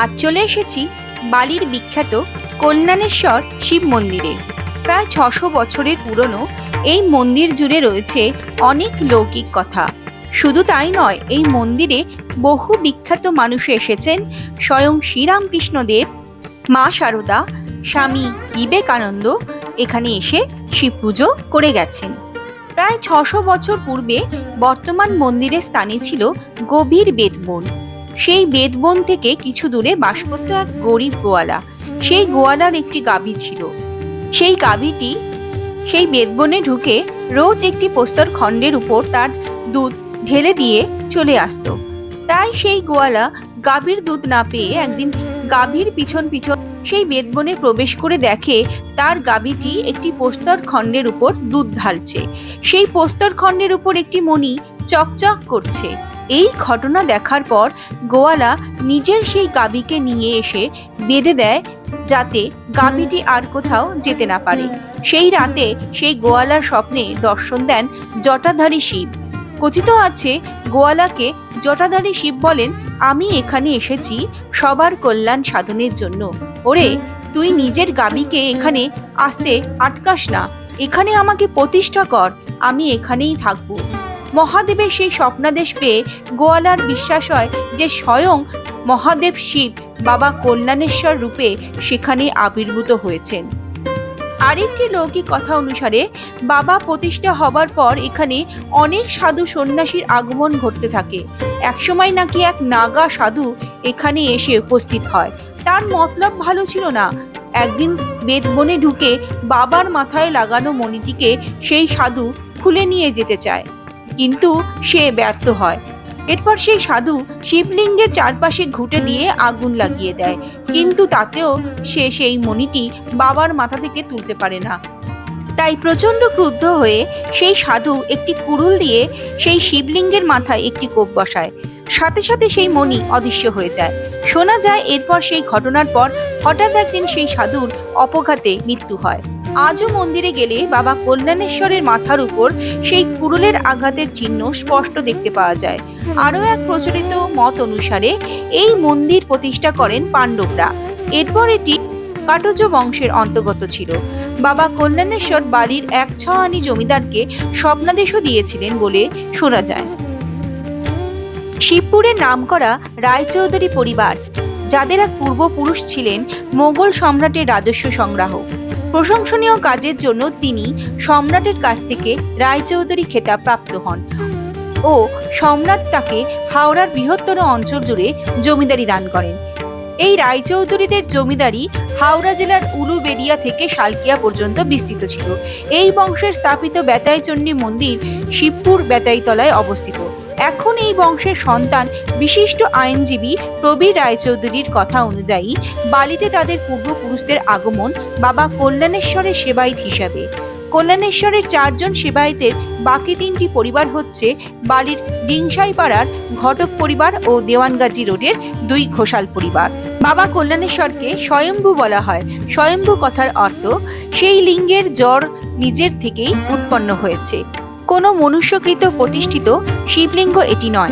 আজ চলে এসেছি বালির বিখ্যাত কল্যাণেশ্বর শিব মন্দিরে। প্রায় ছশো বছরের পুরনো এই মন্দির জুড়ে রয়েছে অনেক লৌকিক কথা। শুধু তাই নয়, এই মন্দিরে বহু বিখ্যাত মানুষ এসেছেন, স্বয়ং শ্রীরামকৃষ্ণদেব, মা শারদা স্বামী বিবেকানন্দ এখানে এসে শিব পুজো করে গেছেন। প্রায় ছশো বছর পূর্বে বর্তমান মন্দিরের স্থানে ছিল গভীর বেদবন। সেই বেদবন থেকে কিছু দূরে বাস করত এক গরিব গোয়ালা। সেই গোয়ালার একটি গাভী ছিল। সেই গাভীটি সেই বেদবনে ঢুকে রোজ একটি পোস্তর খণ্ডের উপর তার দুধ ঢেলে দিয়ে চলে আসতো। তাই সেই গোয়ালা গাভীর দুধ না পেয়ে একদিন গাভীর পিছন পিছন সেই বেদবনে প্রবেশ করে দেখে তার গাভীটি একটি পোস্তর খণ্ডের উপর দুধ ঢালছে। সেই পোস্তর খণ্ডের উপর একটি মণি চকচক করছে। এই ঘটনা দেখার পর গোয়ালা নিজের সেই গাবিকে নিয়ে এসে বেঁধে দেয় যাতে গাভীটি আর কোথাও যেতে না পারে। সেই রাতে সেই গোয়ালার স্বপ্নে দর্শন দেন জটাধারী শিব। কথিত আছে, গোয়ালাকে জটাধারী শিব বলেন, আমি এখানে এসেছি সবার কল্যাণ সাধনের জন্য। ওরে, তুই নিজের গাবিকে এখানে আসতে আটকাস না। এখানে আমাকে প্রতিষ্ঠা কর। আমি এখানেই থাকব। মহাদেবের সেই স্বপ্নাদেশ পেয়ে গোয়ালার বিশ্বাস হয় যে স্বয়ং মহাদেব শিব বাবা কল্যাণেশ্বর রূপে সেখানে আবির্ভূত হয়েছেন। আরেকটি লৌকিক কথা অনুসারে বাবা প্রতিষ্ঠা হবার পর এখানে অনেক সাধু সন্ন্যাসীর আগমন ঘটতে থাকে। একসময় নাকি এক নাগা সাধু এখানে এসে উপস্থিত হয়। তার মতলব ভালো ছিল না। একদিন বেদবনে ঢুকে বাবার মাথায় লাগানো মণিটিকে সেই সাধু খুলে নিয়ে যেতে চায়। কিন্তু সে ব্যর্থ হয়। এরপর সেই সাধু শিবলিঙ্গের চারপাশে ঘুঁটে দিয়ে আগুন লাগিয়ে দেয়। কিন্তু তাতেও সে সেই মণিটি বাবার মাথা থেকে তুলতে পারে না। তাই প্রচণ্ড ক্রুদ্ধ হয়ে সেই সাধু একটি কুড়ুল দিয়ে সেই শিবলিঙ্গের মাথায় একটি কোপ বসায়। সাথে সাথে সেই মণি অদৃশ্য হয়ে যায়। শোনা যায় এরপর সেই ঘটনার পর হঠাৎ একদিন সেই সাধুর অপঘাতে মৃত্যু হয়। আজও মন্দিরে গেলে বাবা কল্যাণেশ্বরের মাথার উপর সেই কুড়ুলের আঘাতের চিহ্ন স্পষ্ট দেখতে পাওয়া যায়। আরও এক প্রচলিত মত অনুসারে এই মন্দির প্রতিষ্ঠা করেন পাণ্ডবরা। এরপর এটি কাটজ বংশের অন্তর্গত ছিল। বাবা কল্যাণেশ্বর বালির এক ছহানি জমিদারকে স্বপ্নাদেশও দিয়েছিলেন বলে শোনা যায়। শিবপুরের নামকরা রায়চৌধুরী পরিবার যাদের এক পূর্বপুরুষ ছিলেন মোগল সম্রাটের রাজস্ব সংগ্রাহক। প্রশংসনীয় কাজের জন্য তিনি সম্রাটের কাছ থেকে রায়চৌধুরী খেতাব প্রাপ্ত হন ও সম্রাট তাকে হাওড়ার বৃহত্তর অঞ্চল জুড়ে জমিদারি দান করেন। এই রায়চৌধুরীদের জমিদারি হাওড়া জেলার উলুবেড়িয়া থেকে শালকিয়া পর্যন্ত বিস্তৃত ছিল। এই বংশের স্থাপিত বেতাইচণ্ডী মন্দির শিবপুর বেতাইতলায় অবস্থিত। এখন এই বংশের সন্তান বিশিষ্ট আইনজীবী প্রবীর রায়চৌধুরীর কথা অনুযায়ী বালিতে তাদের পূর্বপুরুষদের আগমন বাবা কল্যাণেশ্বরের সেবায়িত হিসাবে। কল্যাণেশ্বরের চারজন সেবায়িতের বাকি তিনটি পরিবার হচ্ছে বালির ডিংসাইপাড়ার ঘটক পরিবার ও দেওয়ানগাজী রোডের দুই ঘোষাল পরিবার। বাবা কল্যাণেশ্বরকে স্বয়ম্ভু বলা হয়। স্বয়ম্ভু কথার অর্থ সেই লিঙ্গের জ্বর নিজের থেকেই উৎপন্ন হয়েছে। কোনো মনুষ্যকৃত প্রতিষ্ঠিত শিবলিঙ্গ এটি নয়।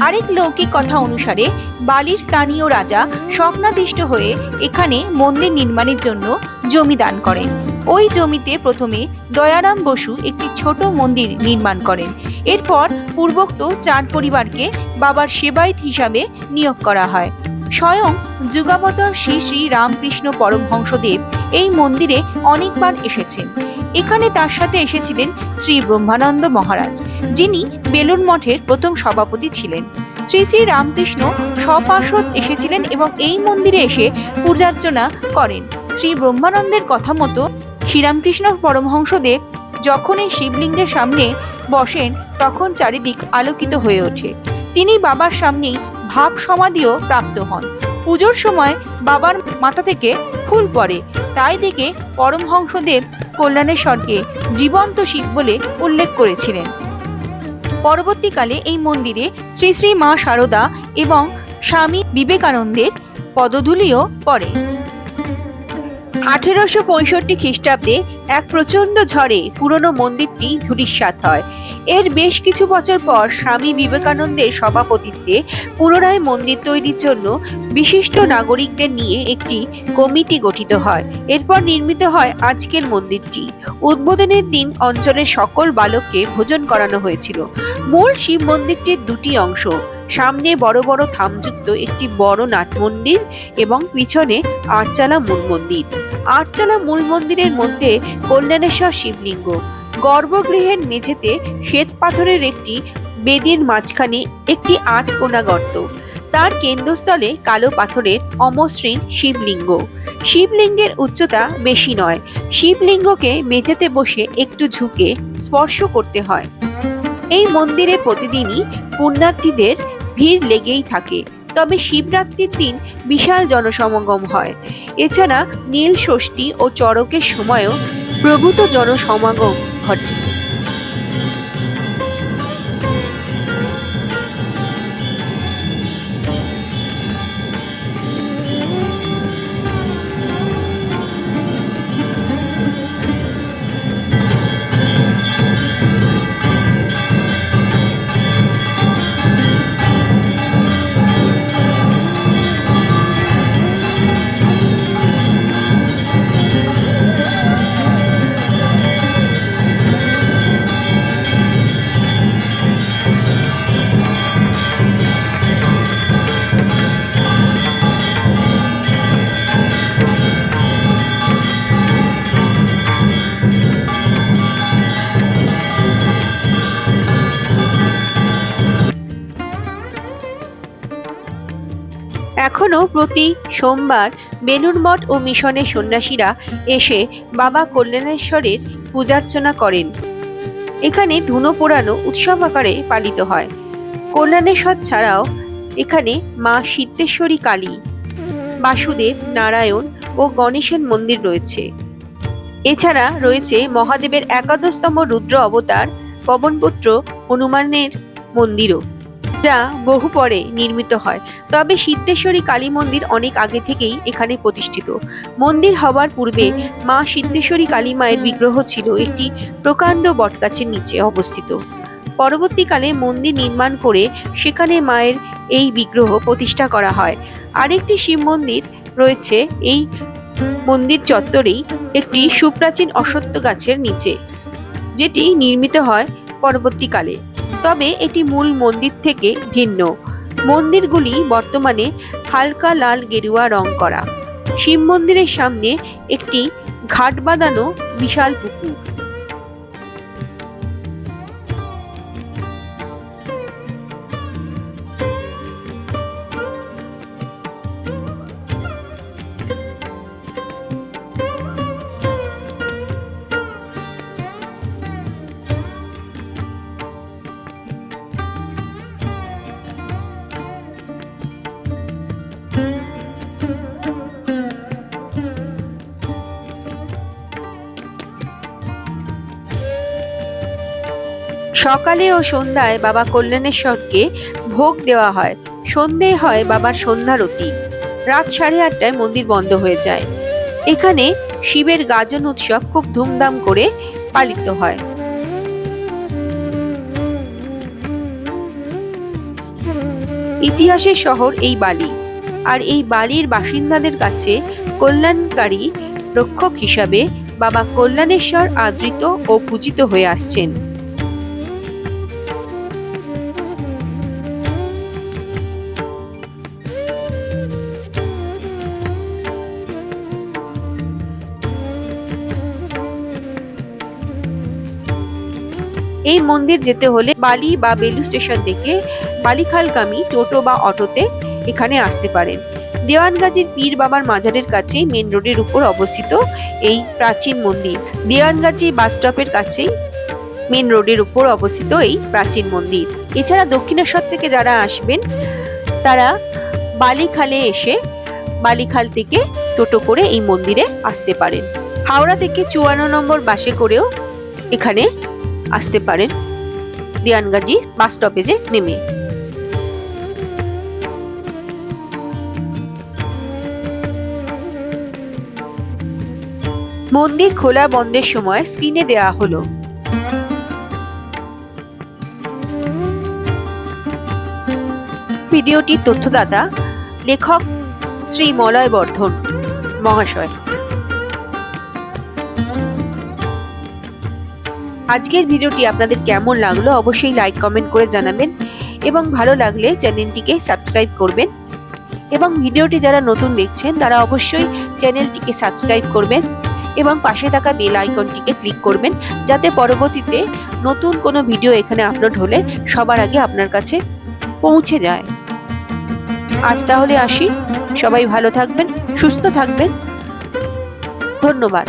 আরেক লৌকিক কথা অনুসারে, বালির স্থানীয় রাজা স্বপ্নাদিষ্ট হয়ে এখানে মন্দির নির্মাণের জন্য জমি দান করেন। ওই জমিতে প্রথমে দয়ারাম বসু একটি ছোট মন্দির নির্মাণ করেন। এরপর পূর্বোক্ত চার পরিবারকে বাবার সেবায়িত হিসাবে নিয়োগ করা হয়। স্বয়ং যুগাবতর শ্রী শ্রী রামকৃষ্ণ পরমহংসদেব এই মন্দিরে অনেকবার এসেছেন। এখানে তার সাথে এসেছিলেন শ্রী ব্রহ্মানন্দ মহারাজ, যিনি বেলুন মঠের প্রথম সভাপতি ছিলেন। শ্রী শ্রী রামকৃষ্ণ স্বপার্ষদ এসেছিলেন এবং এই মন্দিরে এসে পূজার্চনা করেন। শ্রী ব্রহ্মানন্দের কথা মতো শ্রীরামকৃষ্ণ পরমহংসদেব যখন এই শিবলিঙ্গের সামনে বসেন, তখন চারিদিক আলোকিত হয়ে ওঠে। তিনি বাবার সামনেই ভাব সমাধিও প্রাপ্ত হন। পুজোর সময় বাবার মাথা থেকে ফুল পড়ে। তাই দেখে পরমহংসদেব কল্যাণেশ্বরকে জীবন্ত শিব বলে উল্লেখ করেছিলেন। পরবর্তীকালে এই মন্দিরে শ্রী শ্রী মা শারদা এবং স্বামী বিবেকানন্দের পদধূলিও পড়ে। আঠেরোশো পঁয়ষট্টি খ্রিস্টাব্দে এক প্রচণ্ড ঝড়ে পুরনো মন্দিরটি ধূলিসাৎ হয়। এর বেশ কিছু বছর পর স্বামী বিবেকানন্দের সভাপতিত্বে পুনরায় মন্দির তৈরির জন্য বিশিষ্ট নাগরিকদের নিয়ে একটি কমিটি গঠিত হয়। এরপর নির্মিত হয় আজকের মন্দিরটি। উদ্বোধনের দিন অঞ্চলের সকল বালককে ভোজন করানো হয়েছিল। মূল শিব মন্দিরটির দুটি অংশ সামনে বড় বড় থামযুক্ত একটি বড় নাট মন্দির এবং পিছনে আটচালা মূল মন্দির। আটচালা মূল মন্দিরের মধ্যে কল্যাণেশ্বর শিবলিঙ্গ। গর্ভগৃহের মেঝেতে শ্বেত পাথরের একটি বেদির মাঝখানে একটি আট কোণা গর্ত। তার কেন্দ্রস্থলে কালো পাথরের অমসৃণ শিবলিঙ্গ। শিবলিঙ্গের উচ্চতা বেশি নয়। শিবলিঙ্গকে মেঝেতে বসে একটু ঝুঁকে স্পর্শ করতে হয়। এই মন্দিরে প্রতিদিনই পুণ্যার্থীদের ভিড় লেগেই থাকে। তবে শিবরাত্রির দিন বিশাল জনসমাগম হয়। এছাড়া নীল ষষ্ঠী ও চড়কের সময়ও প্রভূত জনসমাগম ঘটে। এখনও প্রতি সোমবার বেলুর মঠ ও মিশনের সন্ন্যাসীরা এসে বাবা কল্যাণেশ্বরের পূজার্চনা করেন। এখানে ধুনো পোড়ানো উৎসব আকারে পালিত হয়। কল্যাণেশ্বর ছাড়াও এখানে মা সিদ্ধেশ্বরী কালী, বাসুদেব নারায়ণ ও গণেশের মন্দির রয়েছে। এছাড়া রয়েছে মহাদেবের একাদশতম রুদ্র অবতার, পবনপুত্র হনুমানের মন্দিরও। যা বহু পরে নির্মিত হয়। তবে সিদ্ধেশ্বরী কালী মন্দির অনেক আগে থেকেই এখানে প্রতিষ্ঠিত। মন্দির হওয়ার পূর্বে মা সিদ্ধেশ্বরী কালী মায়ের বিগ্রহ ছিল একটি প্রকাণ্ড বটগাছের নিচে অবস্থিত। পরবর্তীকালে মন্দির নির্মাণ করে সেখানে মায়ের এই বিগ্রহ প্রতিষ্ঠা করা হয়। আরেকটি শিব মন্দির রয়েছে, এই মন্দির চত্বরেই একটি সুপ্রাচীন অশ্বত্থ গাছের নিচে, যেটি নির্মিত হয় পরবর্তীকালে। তবে এটি মূল মন্দির থেকে ভিন্ন। মন্দিরগুলি বর্তমানে হালকা লাল গেরুয়া রং করা। শিব মন্দিরের সামনে একটি ঘাট বাঁধানো বিশাল পুকুর। সকালে ও সন্ধ্যায় বাবা কল্যাণেশ্বরকে ভোগ দেওয়া হয়। সন্ধে হয় বাবার সন্ধ্যারতি রাত সাড়ে আটটায় মন্দির বন্ধ হয়ে যায়। এখানে শিবের গাজন উৎসব খুব ধুমধাম করে পালিত হয়। ইতিহাসের শহর এই বালি। আর এই বালির বাসিন্দাদের কাছে কল্যাণকারী রক্ষক হিসাবে বাবা কল্যাণেশ্বর আদৃত ও পূজিত হয়ে আসছেন। এই মন্দির যেতে হলে বালি বা বেলু স্টেশন থেকে বালিখালগামী টোটো বা অটোতে এখানে আসতে পারেন। দেওয়ানগাজীর পীর বাবার মাজারের কাছে মেন রোডের উপর অবস্থিত এই প্রাচীন মন্দির। দেওয়ানগাজী বাস স্টপের কাছেই মেন রোডের উপর অবস্থিত এই প্রাচীন মন্দির। এছাড়া দক্ষিণেশ্বর থেকে যারা আসবেন, তারা বালিখালে এসে বালিখাল থেকে টোটো করে এই মন্দিরে আসতে পারেন। হাওড়া থেকে চুয়ান্ন নম্বর বাসে করেও এখানে আসতে পারেন। দিয়ানগাজি বাস স্টপেজে নেমে। মন্দির খোলা বন্ধের সময় স্ক্রিনে দেওয়া হলো। ভিডিওটির তথ্যদাতা লেখক শ্রী মলয় বর্ধন মহাশয়। আজকের ভিডিওটি আপনাদের কেমন লাগল অবশ্যই লাইক কমেন্ট করে জানাবেন এবং ভালো লাগলে চ্যানেলটিকে সাবস্ক্রাইব করবেন। এবং ভিডিওটি যারা নতুন দেখছেন, তারা অবশ্যই চ্যানেলটিকে সাবস্ক্রাইব করবেন এবং পাশে থাকা বেল আইকনটিকে ক্লিক করবেন যাতে পরবর্তীতে নতুন কোনো ভিডিও এখানে আপলোড হলে সবার আগে আপনার কাছে পৌঁছে যায়। আজ তাহলে আসি। সবাই ভালো থাকবেন, সুস্থ থাকবেন। ধন্যবাদ।